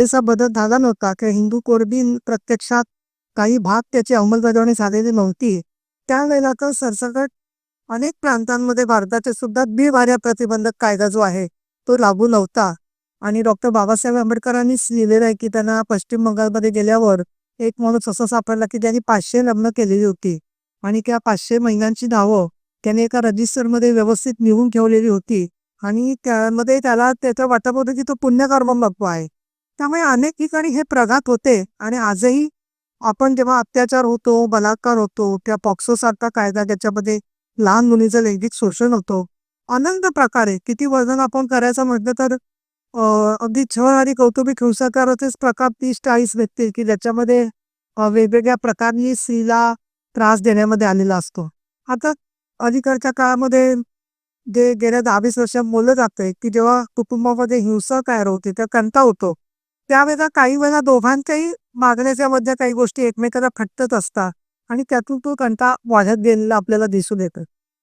कायद्याचा बदल झाला नव्हता. किंवा हिंदू कोड बिल प्रत्यक्षात काही भाग त्याची अंमलबजावणी झालेली नव्हती. त्यावेळेला तर सरसकट अनेक प्रांतांमध्ये भारताचे सुद्धा बिरभाऱ्या प्रतिबंधक कायदा जो आहे तो लागू नव्हता. आणि डॉक्टर बाबासाहेब आंबेडकरांनीच लिहिलेलं आहे की त्यांना पश्चिम बंगालमध्ये गेल्यावर एक माणूस असं सापडला की ज्यांनी पाचशे लग्न केलेली होती. आणि त्या पाचशे महिलांची नावं त्याने एका रजिस्टरमध्ये व्यवस्थित लिहून ठेवलेली होती. आणि त्यामध्ये त्याला त्याचं वाटप होतं की तो पुण्यकर्म बाप्पू आहे. त्यामुळे अनेक ठिकाणी हे प्रघात होते आणि आजही आपण जेव्हा अत्याचार होतो बलात्कार होतो त्या पॉक्सो सारखा कायदा ज्याच्यामध्ये लहान मुलीचं लैंगिक शोषण होतो अनंत प्रकारे किती वजन आपण करायचं म्हटलं तर अगदी छळ आणि कौटुंबिक हिंसाचाराचेच प्रकार तीस चाळीस भेटतील की ज्याच्यामध्ये वेगवेगळ्या प्रकारनी स्त्रीला त्रास देण्यामध्ये आलेला असतो. आता अलीकडच्या काळामध्ये जे गेल्या दहा वीस वर्षात बोललं जातंय की जेव्हा कुटुंबामध्ये हिंसा तयार होते त्या कंटा होतो. त्यावेळेला काही वेळा दोघांच्याही मागण्याच्या मध्ये काही गोष्टी एकमेकाला खटत असतात आणि त्यातून तो कंटा वाढत गेलेला आपल्याला दिसून येतं.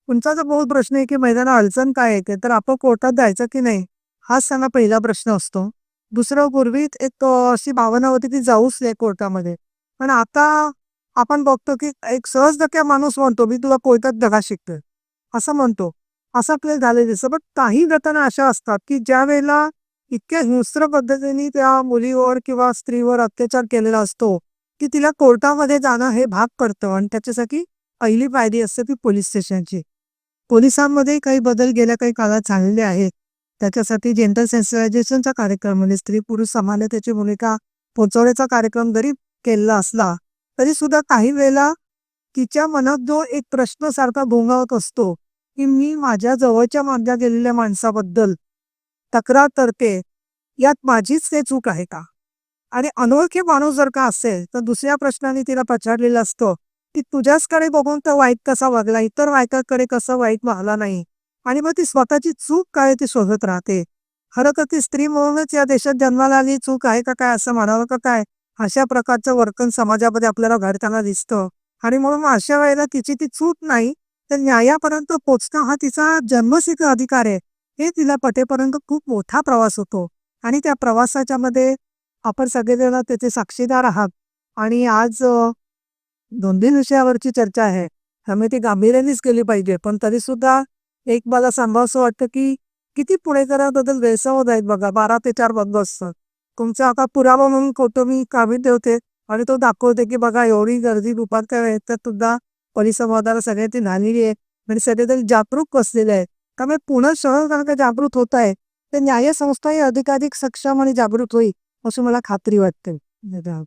तुमचा जर बहुत प्रश्न आहे की महिलांना अडचण काय येते तर आपण कोर्टात जायचं की नाही हाच त्यांना पहिला प्रश्न असतो. दुसरं पूर्वी एक अशी भावना होती की जाऊच नाही कोर्टामध्ये. पण आता आपण बघतो की एक सहज धक्या माणूस म्हणतो मी तुला कोर्टात धगा शिकतोय. असं म्हणतो. असं आपल्याला झालेलं दिसतं. पण काही घटना अशा असतात की ज्या वेळेला इतक्या हिंस्र पद्धतीने त्या मुलीवर किंवा स्त्रीवर अत्याचार केलेला असतो की तिला कोर्टामध्ये जाणं हे भाग पडतं आणि त्याच्यासाठी पहिली पायरी असते ती पोलीस स्टेशनची. पोलिसांमध्ये काही बदल गेल्या काही काळात झालेले आहेत. त्याच्यासाठी जेंडर सेन्सिटायझेशनचा कार्यक्रम म्हणजे स्त्री पुरुष समानतेची भूमिका पोचवण्याचा कार्यक्रम जरी केलेला असला तरी सुद्धा काही वेळेला तिच्या मनात जो एक प्रश्न सारखा भोंगावत असतो की मी माझ्या जवळच्या मागल्या गेलेल्या माणसाबद्दल तक्रार करते यात माझीच ते चूक आहे का? आणि अनोळखी माणूस जर का असेल तर दुसऱ्या प्रश्नाने तिला पछाडलेलं असतं. की तुझ्याचकडे बघून तर वाईट कसा वागला इतर वायकाकडे कसं वाईट वागला नाही. आणि मग ती स्वतःची चूक काय ती शोधत राहते? खरं तर ती स्त्री म्हणूनच या देशात जन्माला आली चूक आहे का काय असं म्हणावं का काय? अशा प्रकारचं वर्तन समाजामध्ये आपल्याला घडताना दिसतं. आणि म्हणून अशा वेळेला तिची ती चूक नाही तर न्यायापर्यंत पोचणं हा तिचा जन्मसिद्ध अधिकार आहे. हे तिला पटेपर्यंत खूप मोठा प्रवास होतो. आणि त्या प्रवासाच्या मध्ये आपण सगळेजण त्याचे साक्षीदार आहात. आणि आज दोन्ही दोन तीन विषयावरची चर्चा आहे. त्यामुळे ती गांभीर्यानेच केली पाहिजे. पण तरी सुद्धा एक मला सांभावसं वाटतं की किती पुणेकरांबद्दल गैरसमज आहेत बघा. बारा ते चार बंद असतात. तुमचा आता पुरावा म्हणून फोटो मी कामी ठेवते. आणि तो दाखवते की बघा एवढी गर्दी दुपारच्या वेळेत तर सुद्धा परिसंवादाला सगळ्यांची झालेली आहे. म्हणजे सगळेजण जागरूक बसलेले आहेत. त्यामुळे पुणे शहर कारण का जागृत होत आहे? तर न्याय संस्थाही अधिकाधिक सक्षम आणि जागृत होईल अशी मला खात्री वाटते. धन्यवाद.